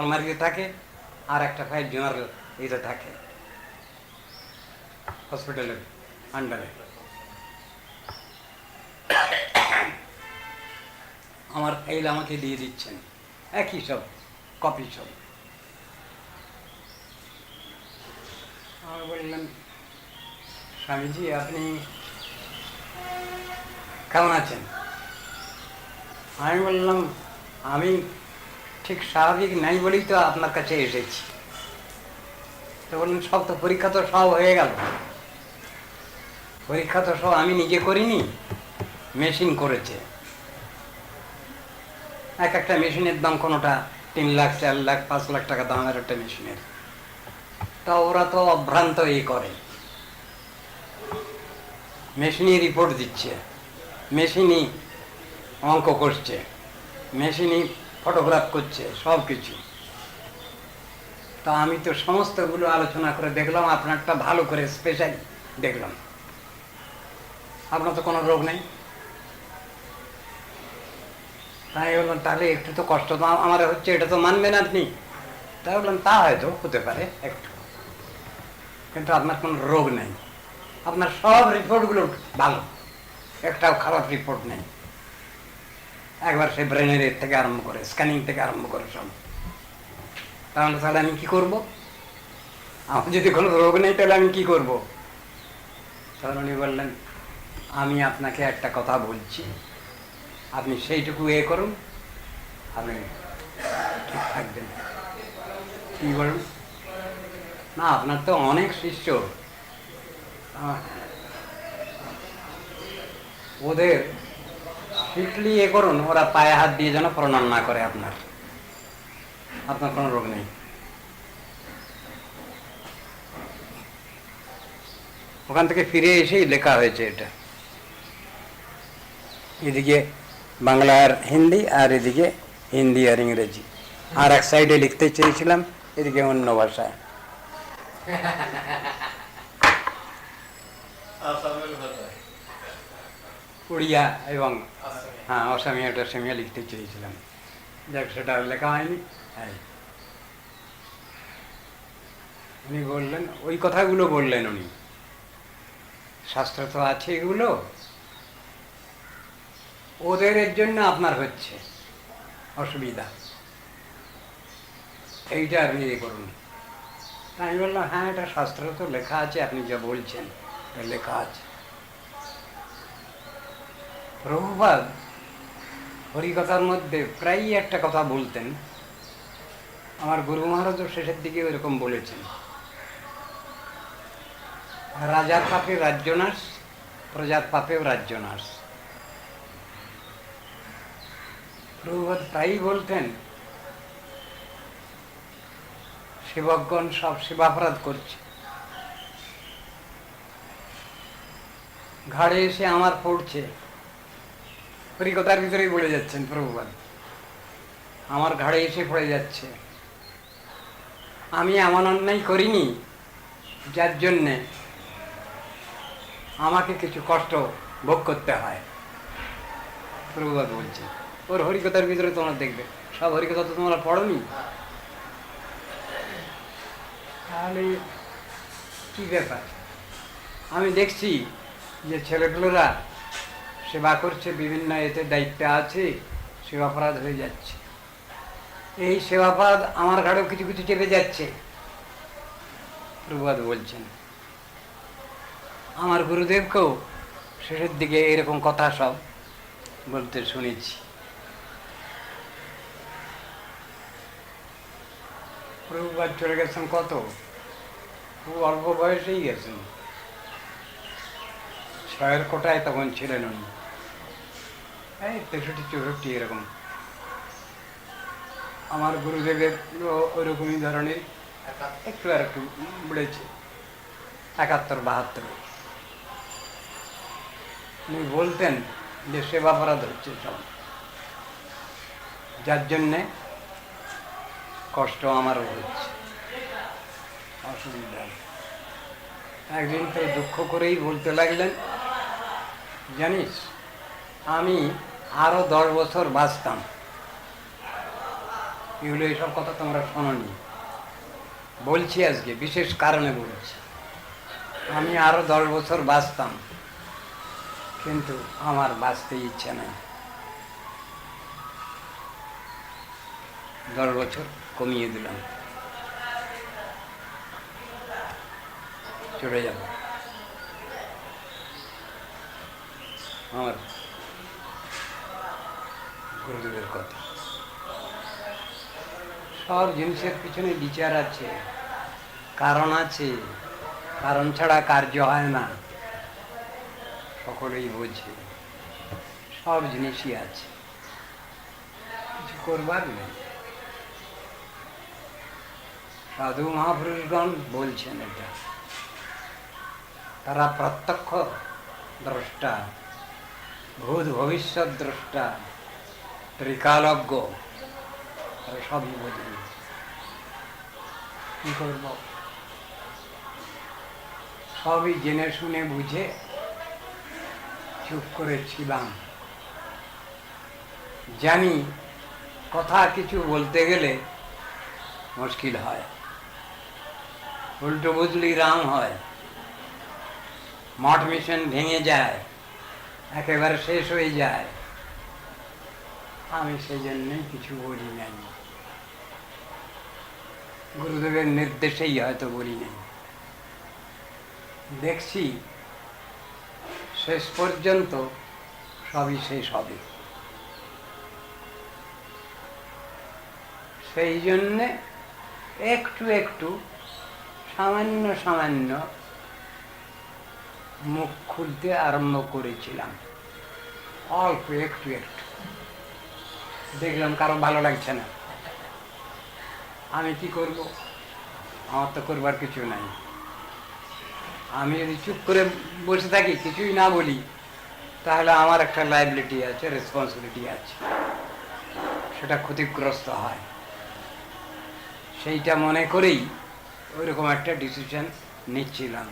আলমারিতে থাকে আর একটা ফাইল জেনারেল এটা থাকে। হসপিটালের আন্ডারে আমার ফাইল আমাকে দিয়ে দিচ্ছেন। একই সব কপি সব। আমি বললাম স্বামীজি, আপনি কেমন আছেন? আমি বললাম, আমি ঠিক স্বাভাবিক নাই বলেই তো আপনার কাছে এসেছি। তো বললেন, সব তো পরীক্ষা তো সব হয়ে গেল। পরীক্ষা তো সব আমি নিজে করিনি, মেশিন করেছে। এক একটা মেশিনের দাম কোনোটা তিন লাখ, চার লাখ, পাঁচ লাখ টাকা দামের একটা মেশিনের। তা ওরা তো অভ্রান্ত এই করে। মেশিনই রিপোর্ট দিচ্ছে, মেশিনই অঙ্ক করছে, মেশিনই ফটোগ্রাফ করছে, সব কিছু। তা আমি তো সমস্তগুলো আলোচনা করে দেখলাম, আপনারটা ভালো করে স্পেশালি দেখলাম। আপনার তো কোনো রোগ নেই? তাই বললাম, তাহলে একটু তো কষ্ট তো আমার হচ্ছে, এটা তো মানবেন আপনি। তাই বললাম, তা হয়তো হতে পারে একটু। কিন্তু আপনার কোনো রোগ নেই। আপনার সব রিপোর্টগুলো ভালো। একটাও খারাপ রিপোর্ট নেই। একবার সে ব্রেনের এর থেকে আরম্ভ করে স্ক্যানিং থেকে আরম্ভ করে সব। তাহলে তাহলে আমি কি করব? আমার যদি কোনো রোগ নেই, তাহলে আমি কি করব? তখন উনি বললেন, আমি আপনাকে একটা কথা বলছি। আপনি সেইটুকু এ করুন, আপনি ঠিক থাকবেন। কি বলুন? না, আপনার তো অনেক শিষ্য। ওদের স্ট্রিক্টলি এ করুন ওরা পায়ে হাত দিয়ে যেন প্রণাম না করে আপনার। আপনার কোনো রোগ নেই। ওখান থেকে ফিরে এসেই লেখা হয়েছে এটা। এদিকে বাংলা আর হিন্দি আর এদিকে হিন্দি আর ইংরেজি। আর এক সাইডে লিখতে চেয়েছিলাম এদিকে অন্য ভাষায়। উড়িয়া এবং হ্যাঁ অসামিয়া টসামিয়া লিখতে চেয়েছিলাম। যাক, সেটা লেখা হয়নি। এই। উনি বললেন, ওই কথাগুলো বললেন উনি। শাস্ত্র তো আছে এগুলো। ওদের এর জন্য আপনার হচ্ছে। অসুবিধা। এইটা আপনি ইয়ে করুন। আমি বললাম হ্যাঁ এটা শাস্ত্র তো লেখা আছে, আপনি যা বলছেন, এটা লেখা আছে। প্রভুপাদ হরিকথার মধ্যে প্রায়ই একটা কথা বলতেন। আমার গুরু মহারাজও শেষের দিকে এরকম বলেছেন। রাজার পাপে রাজ্য নাশ প্রজার পাপেও রাজ্য নাশ। প্রভুপাদ প্রায়ই বলতেন, সেবকগণ সব সেবাপরাধ করছে। ঘাড়ে এসে আমার পড়ছে হরিকথার ভিতরেই বলে যাচ্ছেন প্রভুপাদ। আমার ঘাড়ে এসে পড়ে যাচ্ছে। আমি এমন অন্যায় করিনি যার জন্যে আমাকে কিছু কষ্ট ভোগ করতে হয়। প্রভুপাদ বলছে, ওর হরিকথার ভিতরে তোমরা দেখবে। সব হরিকথা তো তোমরা পড়নি? তাহলে কি ব্যাপার? আমি দেখছি যে ছেলেগুলোরা সেবা করছে, বিভিন্ন এতে দায়িত্বে আছে সেবাপরাধ হয়ে যাচ্ছে। এই সেবাপরাধ আমার ঘাড়েও কিছু কিছু চেপে যাচ্ছে। প্রভুপাদ বলছেন, আমার গুরুদেবকেও শেষের দিকে এরকম কথা সব বলতে শুনেছি। প্রভুপাদ চলে গেছেন কত? খুব অল্প বয়সেই গেছেন। ছয়ের কোটায় তখন ছিলেন উনি। এই তেষট্টি চৌষট্টি এরকম। আমার গুরুদেবের ওরকমই ধরনের একটু আর একটু বেড়েছে একাত্তর, বাহাত্তর। উনি বলতেন যে সেবা সেবাপরাধ হচ্ছে সব। যার জন্যে কষ্ট আমারও হচ্ছে। অসুবিধা একদিন তো দুঃখ করেই বলতে লাগলেন, জানিস, আমি আরও দশ বছর বাঁচতাম। এগুলো এইসব কথা তোমরা শোনোনি। বলছি আজকে, বিশেষ কারণে বলছি। আমি আরও দশ বছর বাঁচতাম, কিন্তু আমার বাঁচতে ইচ্ছে নেই। দশ বছর কমিয়ে দিলাম। চলে যাব। আমার গুরুদেবের কথা। সব জিনিসের পিছনে বিচার আছে, কারণ আছে, কারণ ছাড়া কার্য হয় না। সকলেই বোঝে, সব জিনিসই আছে। কিছু করবার নেই। সাধু মহাপুরুষগণ বলছেন এটা। তারা প্রত্যক্ষ দ্রষ্টা, ভূত ভবিষ্যৎ দ্রষ্টা। ত্রিকালজ্ঞ। তারা সবই বোঝেন কি করব? সবই জেনে শুনে বুঝে চুপ করে ছিলাম। জানি কথা কিছু বলতে গেলে মুশকিল হয়। উল্টো বুঝলি রাম হয়। মঠ মিশন ভেঙে যায়। একেবারে শেষ হয়ে যায়। আমি সেই জন্যই কিছু বলি নাই। গুরুদেবের নির্দেশেই হয়তো বলি নাই। দেখছি শেষ পর্যন্ত সবই শেষ হবে। সেই জন্যে একটু একটু সামান্য সামান্য মুখ খুলতে আরম্ভ করেছিলাম। অল্প একটু একটু। দেখলাম কারও ভালো লাগছে না। আমি কি করব? আমার তো করবার কিছু নাই। আমি যদি চুপ করে বসে থাকি, কিছুই না বলি, তাহলে আমার একটা লাইবিলিটি আছে রেসপন্সিবিলিটি আছে। সেটা ক্ষতিগ্রস্ত হয়। সেইটা মনে করেই ওইরকম একটা ডিসিশন নিচ্ছিলাম।